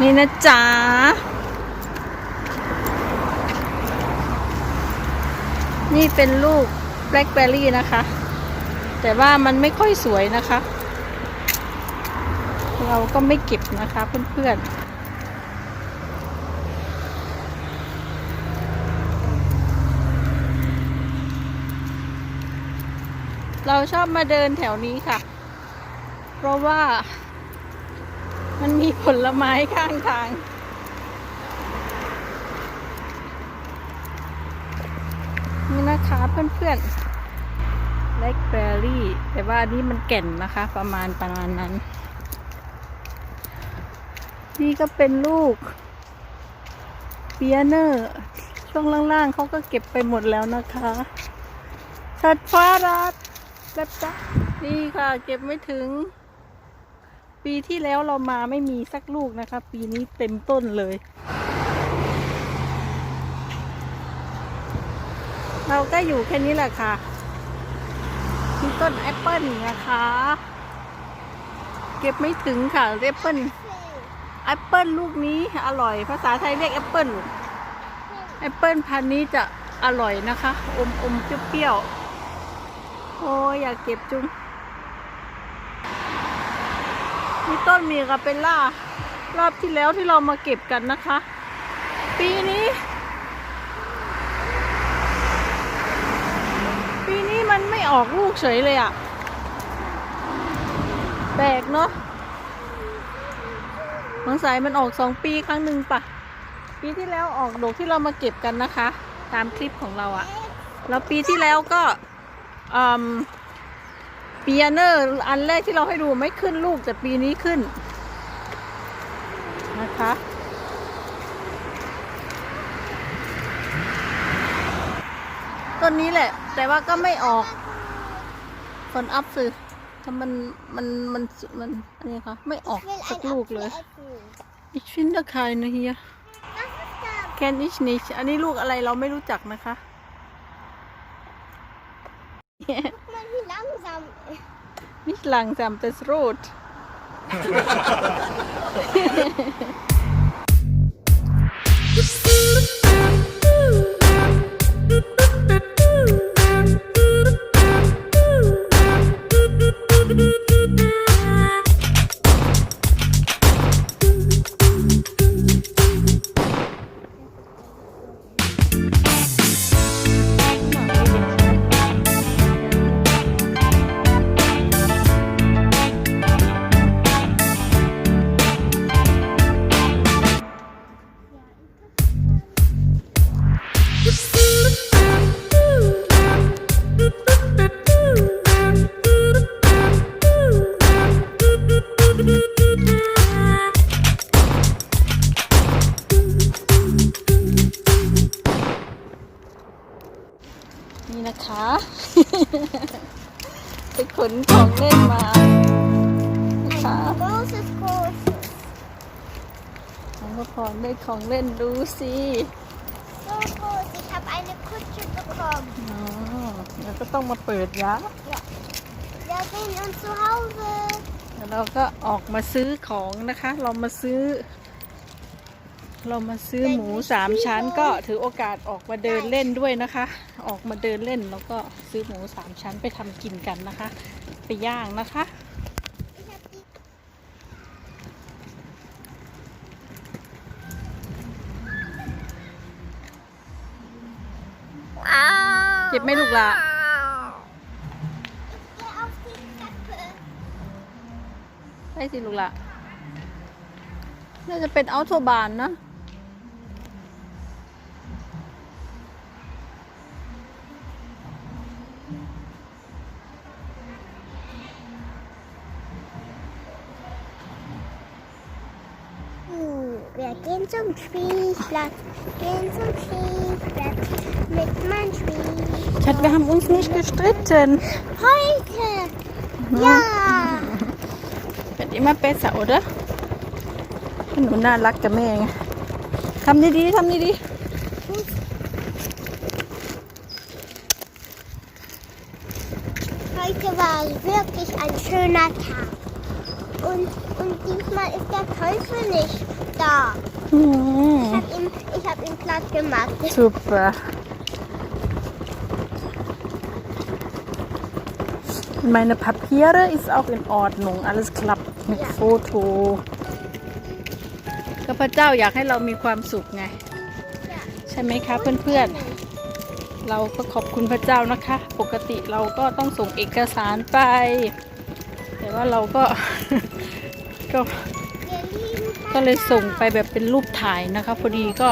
นี่นะจ๊ะนี่เป็นลูกแบล็คเบอร์รี่นะคะ แต่ว่ามันไม่ค่อยสวยนะคะ เราก็ไม่เก็บนะคะเพื่อนๆเราชอบมาเดินแถวนี้ค่ะ เพราะว่า มันมีผลไม้ข้างทาง นี่นะคะเพื่อนๆ แบล็คเบอร์รี่ แต่ว่านนี้มันแก่นนะคะ ประมาณประมาณนั้น นี่ก็เป็นลูกเปียเนอร์ ช่วงล่างๆเขาก็เก็บไปหมดแล้วนะคะชัดฟ้ารัดแบบจ้ะนี่ค่ะ เก็บไม่ถึง ปีที่แล้วเรามาไม่มีสักลูกนะคะ ปีนี้เต็มต้นเลย เราก็อยู่แค่นี้แหละค่ะมีต้นแอปเปิลนะคะ เก็บไม่ถึงค่ะแอปเปิลแอปเปิลลูกนี้อร่อย ภาษาไทยเรียกแอปเปิลแอปเปิลพันนี้จะอร่อยนะคะ อมอมๆเปรี้ยวๆโอ้ยอยากเก็บจุง นี่ต้นมีกาเปลล่ารอบที่แล้วที่เรามาเก็บกันนะคะ ปีนี้ ปีนี้มันไม่ออกลูกเฉยเลยอะแปลกเนาะสงสัยมันออกสองปีครั้งหนึ่งปะปีที่แล้วออกดอกที่เรามาเก็บกันนะคะ ตามคลิปของเราอะแล้วปีที่แล้วก็อืม ปียเนอร์อันแรกที่เราให้ดูไม่ขึ้นลูกแต่ปีนี้ขึ้น นะคะ ต้นนี้แหละ แต่ว่าก็ไม่ออกคนอัพซื้อถ้ามันมันมันมันอันนี้ค่ะไม่ออกสักลูกเลย Ich finde keine hier Kenn ich nicht อันนี้ลูกอะไรเราไม่รู้จักนะคะ Guck mal, wie langsam. nicht langsam das ist rot นี่นะคะ ไปขนของเล่นมานะคะ Großes, großes. น้องพรได้ของเล่นดูสิ So groß. Ich habe eine Kutsche bekommen. อ๋อแล้วก็ต้องมาเปิดยะ Wir sehen uns zu Hause. แล้วเราก็ออกมาซื้อของนะคะ เรามาซื้อ เรามาซื้อหมูสามชั้นก็ถือโอกาสออกมาเดินเล่นด้วยนะคะ ออกมาเดินเล่นแล้วก็ซื้อหมูสามชั้นไปทำกินกันนะคะ ไปย่างนะคะ Ich habe die เจ็บไหมลูกละ Ich gehe auf die Treppe. ได้สิลูกละน่าจะเป็นอัลโทบานนะ gehen zum Spielplatz. Gehen zum Spielplatz mit meinem Spiel. Schat, wir haben uns nicht gestritten. Heute. Ja. Wird immer besser, oder? หนูน่ารักกับแม่ไงทำดีๆทำดี Heute war wirklich ein schöner Tag. Und, und diesmal ist der Teufel nicht da. อืม Ich habe ihm, ich hab ihm platt gemacht. Super. Meine Papiere ist auch in Ordnung. Alles klappt mit Ja. Foto. ก็พระเจ้าอยากให้เรามีความสุขไง ใช่ไหมคะเพื่อนๆ เราก็ขอบคุณพระเจ้านะคะ ปกติเราก็ต้องส่งเอกสารไป แต่ว่าเราก็ก็ Wir lieben ก็เลยส่งไปแบบเป็นรูปถ่ายนะคะ พอดีก็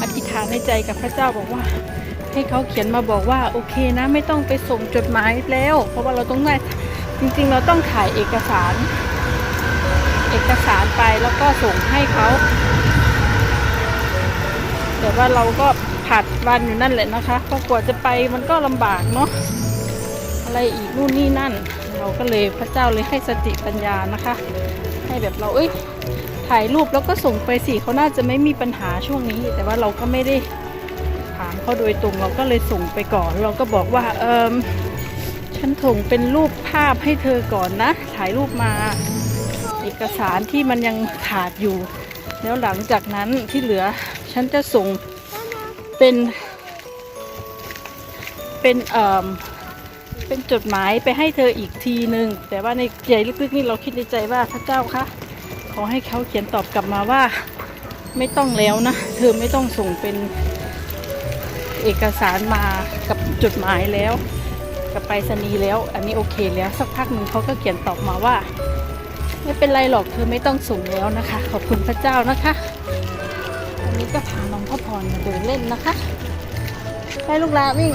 อธิษฐานในใจกับพระเจ้าบอกว่า ให้เขาเขียนมาบอกว่าโอเคนะไม่ต้องไปส่งจดหมายแล้ว เพราะว่าเราต้องได้จริงๆ เราต้องถ่ายเอกสาร เอกสารไปแล้วก็ส่งให้เขาแต่ว่าเราก็ผัดวันอยู่นั่นแหละนะคะเพราะกว่าจะไปมันก็ลำบากเนาะ อะไรอีกนู่นนี่นั่น เราก็เลยพระเจ้าเลยให้สติปัญญานะคะ ให้แบบเราเอ้ยถ่ายรูปแล้วก็ส่งไปสิเขาน่าจะไม่มีปัญหาช่วงนี้ แต่ว่าเราก็ไม่ได้ถามเขาโดยตรงเราก็เลยส่งไปก่อน เราก็บอกว่าเออฉันส่งเป็นรูปภาพให้เธอก่อนนะ ถ่ายรูปมาเอกสารที่มันยังขาดอยู่ แล้วหลังจากนั้นที่เหลือฉันจะส่งเป็นเป็นเอ่อ เป็นจดหมายไปให้เธออีกทีหนึ่งแต่ว่าในใจลึกๆนี่เราคิดในใจว่าพระเจ้าคะขอให้เขาเขียนตอบกลับมาว่าไม่ต้องแล้วนะ เธอไม่ต้องส่งเป็นเอกสารมากับจดหมายแล้ว กับไปรษณีย์แล้ว อันนี้โอเคแล้วสักพักหนึ่งเขาก็เขียนตอบมาว่า ไม่เป็นไรหรอกเธอไม่ต้องส่งแล้วนะคะ ขอบคุณพระเจ้านะคะอันนี้ก็พาน้องพ่อพรมาเดินเล่นนะคะให้ลูกลาวิ่ง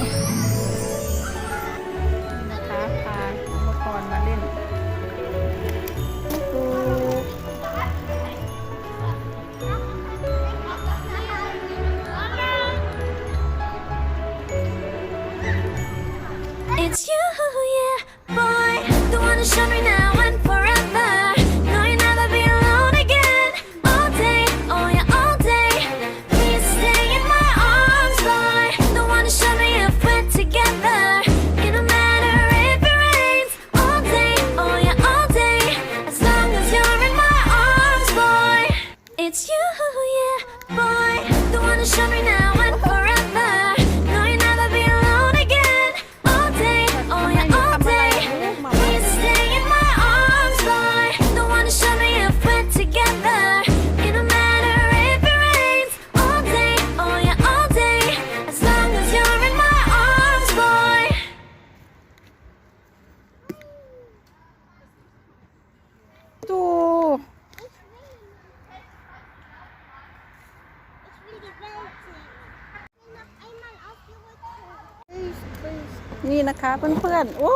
นี่นะคะเพื่อนๆโอ้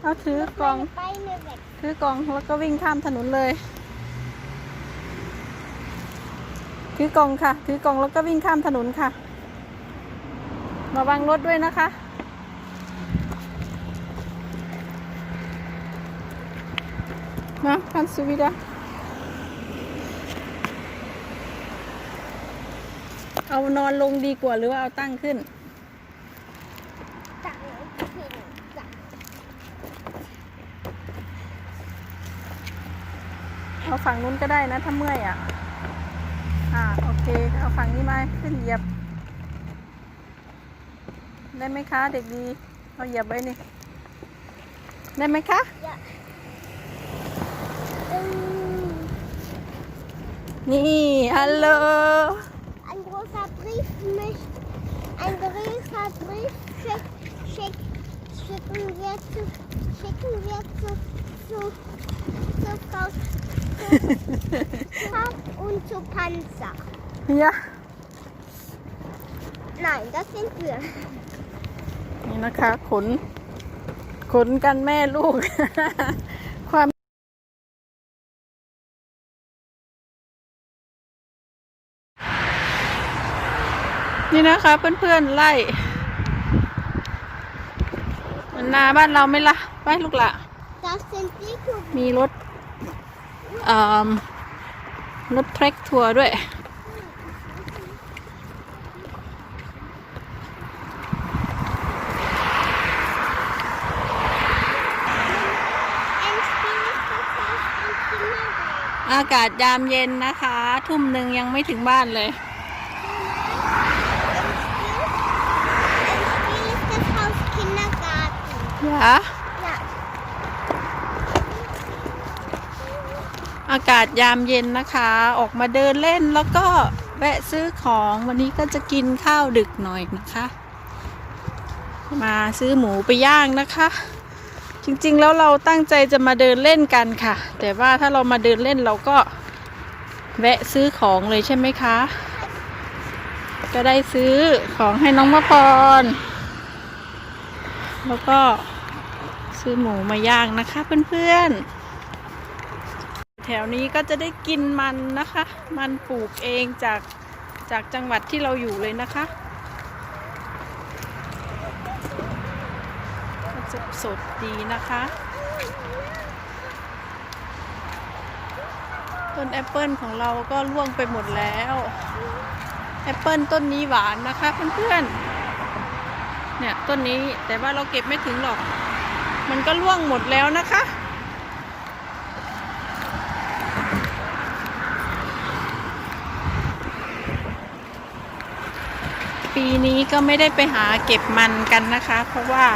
เอาถือกล่อง ถือกล่องแล้วก็วิ่งข้ามถนนเลย ถือกล่องค่ะ ถือกล่องแล้วก็วิ่งข้ามถนนค่ะ ระวังรถด้วยนะคะนะคันสุวิดา เอานอนลงดีกว่าหรือว่าเอาตั้งขึ้น Danke. Danke. เอาฝั่งนู้นก็ได้นะถ้าเมื่อยอะ อ่าโอเคเอาฝั่งนี้มาขึ้นเหยียบ ได้ไหมคะเด็กดีเอาเหยียบไว้นี่ได้ไหมคะนี่ฮัลโหล Brief möchte. Ein großer Brief schick, schick, schicken wir zu, schicken wir zu, zu, zu Frau zu, zu und zu Panzer. เนี่ย Nein, das sind wir. นี่นะคะ ขน ขนกันแม่ลูก นี่นะคะ เพื่อนๆไล่มันนาบ้านเราไหม่ละไปลูกละ Das sind die Kugeln. มีรถเอ่อรถแทรกทัวร์ด้วย Ein Spiel ist das heißt ein Kinderwelt. อากาศยามเย็นนะคะ ทุ่มหนึ่งยังไม่ถึงบ้านเลย อาอากาศยามเย็นนะคะ ออกมาเดินเล่นแล้วก็แวะซื้อของวันนี้ก็จะกินข้าวดึกหน่อยนะคะ มาซื้อหมูไปย่างนะคะ จริงๆแล้วเราตั้งใจจะมาเดินเล่นกันค่ะ แต่ว่าถ้าเรามาเดินเล่นเราก็แวะซื้อของเลยใช่ไหมคะ ก็ได้ซื้อของให้น้องมะพร แล้วก็ ซื้อหมูมาย่างนะคะเพื่อนๆ แถวนี้ก็จะได้กินมันนะคะ มันปลูกเองจากจากจังหวัดที่เราอยู่เลยนะคะจะสดดีนะคะ ต้นแอปเปิลของเราก็ร่วงไปหมดแล้ว แอปเปิลต้นนี้หวานนะคะเพื่อนๆ เนี่ยต้นนี้แต่ว่าเราเก็บไม่ถึงหรอก มันก็ร่วงหมดแล้วนะคะปีนี้ก็ไม่ได้ไปหาเก็บมันกันนะคะ เพราะว่า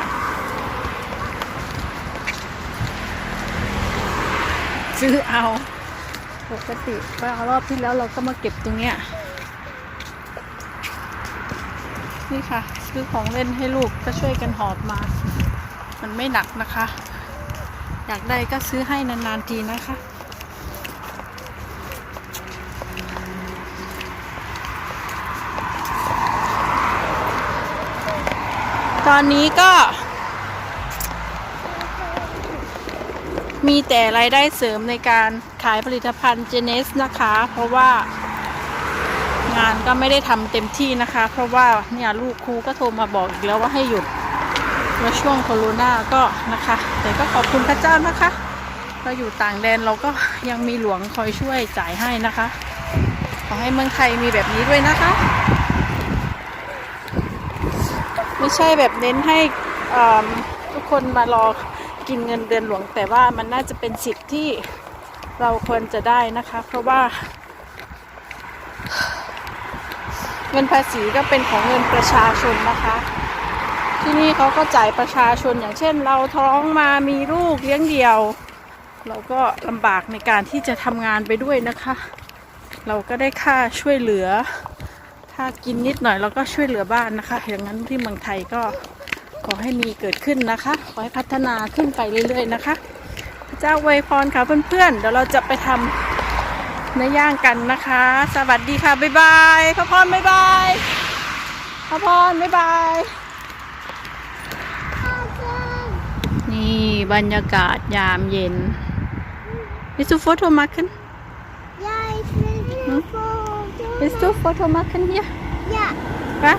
ซื้อเอาปกติว่ารอบที่แล้วเราก็มาเก็บตรงเนี้ยนี่ค่ะ ซื้อของเล่นให้ลูกก็ช่วยกันหอบมา มันไม่หนักนะคะ อยากได้ก็ซื้อให้นานๆทีนะคะตอนนี้ก็ มีแต่รายได้เสริมในการขายผลิตภัณฑ์เจเนสนะคะ เพราะว่างานก็ไม่ได้ทำเต็มที่นะคะ เพราะว่าเนี่ยลูกครูก็โทรมาบอกอีกแล้วว่าให้หยุด แล้วช่วงโควิดก็นะคะ แต่ก็ขอบคุณพระเจ้านะคะเราอยู่ต่างแดนเราก็ยังมีหลวงคอยช่วยจ่ายให้นะคะ ขอให้เมืองไทยมีแบบนี้ด้วยนะคะ ไม่ใช่แบบเน้นให้ทุกคนมารอกินเงินเดือนหลวง แต่ว่ามันน่าจะเป็นสิทธิ์ที่เราควรจะได้นะคะ เพราะว่าเงินภาษีก็เป็นของเงินประชาชนนะคะ ที่นี่เขาก็จ่ายประชาชนอย่างเช่น เราท้องมามีลูกเลี้ยงเดี่ยว เราก็ลำบากในการที่จะทำงานไปด้วยนะคะ เราก็ได้ค่าช่วยเหลือ ถ้ากินนิดหน่อยเราก็ช่วยเหลือบ้านนะคะ อย่างนั้นที่เมืองไทยก็ขอให้มีเกิดขึ้นนะคะ ขอให้พัฒนาขึ้นไปเรื่อยๆนะคะ พระเจ้าอวยพรค่ะเพื่อนๆเดี๋ยวเราจะไปทำเนื้อย่างกันนะคะ สวัสดีค่ะบ๊ายบายพระพรบ๊ายบายพระพรบ๊ายบาย นี่บรรยากาศยามเย็นวิสูโฟโตมาขึ้น Ja, ich will Hm? ein Foto. วิสูโฟโตมาขึ้นเนี่ย Ja, ปะ